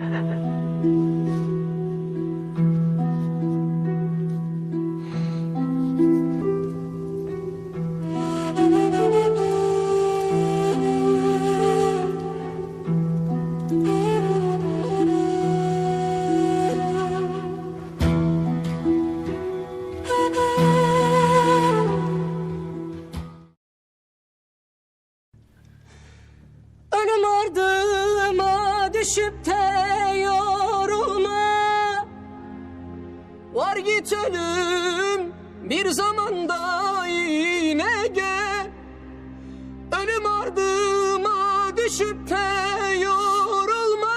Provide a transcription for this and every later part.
Ölüm düşüp de Var git ölüm bir zamanda yine gel. Ölüm ardıma düşüp de yorulma.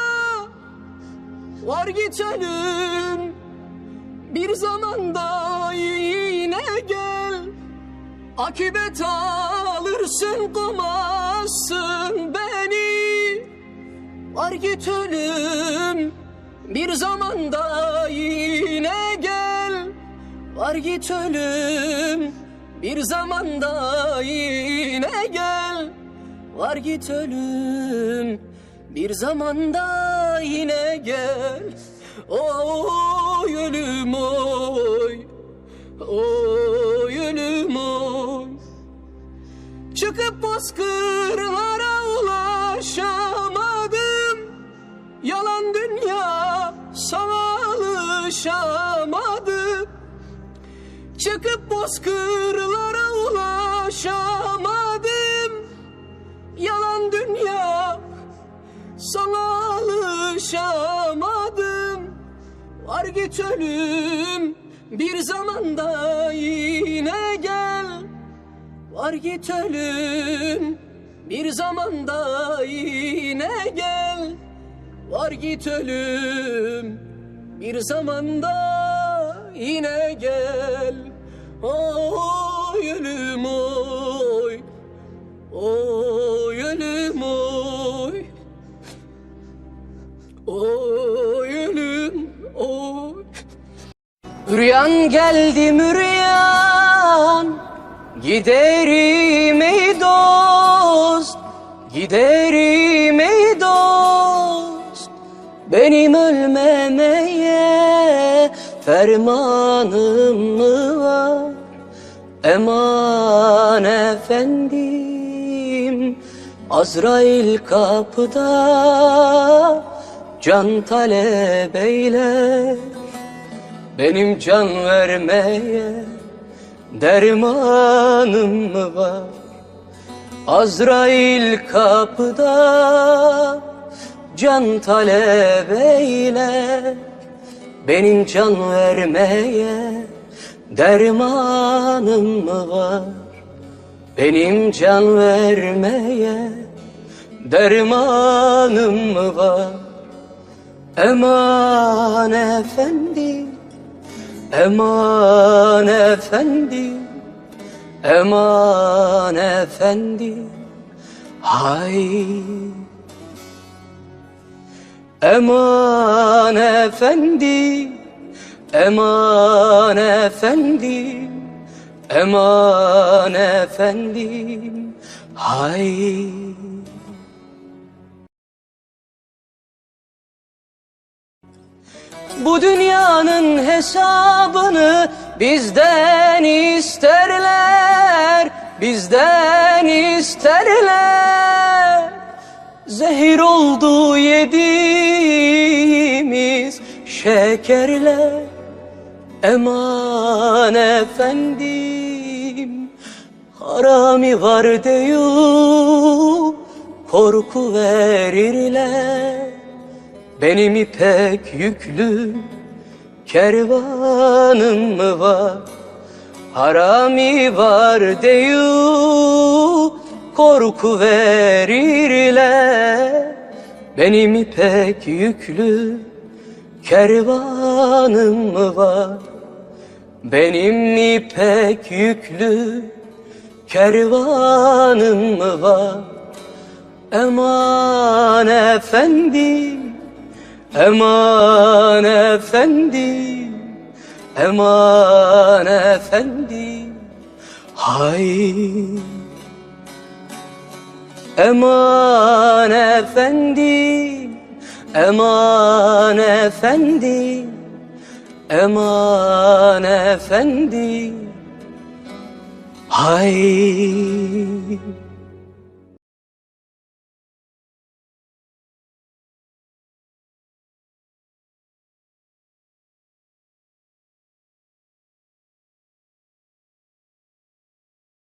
Var git ölüm bir zamanda yine gel. Akibet alırsın kovmazsın beni. Var git ölüm bir zamanda yine gel. Var git ölüm. Bir zamanda yine gel. Var git ölüm. Bir zamanda yine gel. Oy ölüm oy. Oy ölüm oy. Çıkıp bozkırlara ulaşamadım alışamadım Çıkıp bozkırlara ulaşamadım. Yalan dünya sana alışamadım. Var git ölüm bir zamanda yine gel. Var git ölüm bir zamanda yine gel. Var git ölüm bir zamanda yine gel. Oy ölüm oy. Oy ölüm oy. Oy ölüm oy. Rüyan geldi müryan. Giderim ey dost. Giderim ey Fermanım mı var? Eman efendim Azrail kapıda Can talep eyler benim can vermeye dermanım mı var? Azrail kapıda can talep eyle Benim can vermeye dermanım mı var? Benim can vermeye dermanım mı var? Eman efendim Eman efendim, eman efendim, hay. Eman efendim, eman efendim, eman efendim, hay. Bu dünyanın hesabını bizden isterler, bizden isterler. Zehir oldu yediğimiz şekerler. Eman efendim, harami var diyor, korku verirler. Benim ipek yüklü kervanım mı var? Harami var diyor, korku verirler. Benim ipek yüklü kervanım mı var? Benim ipek yüklü kervanım mı var? Eman efendim, eman efendim, eman efendim, hay. Eman efendim, Eman efendi Eman efendi Hay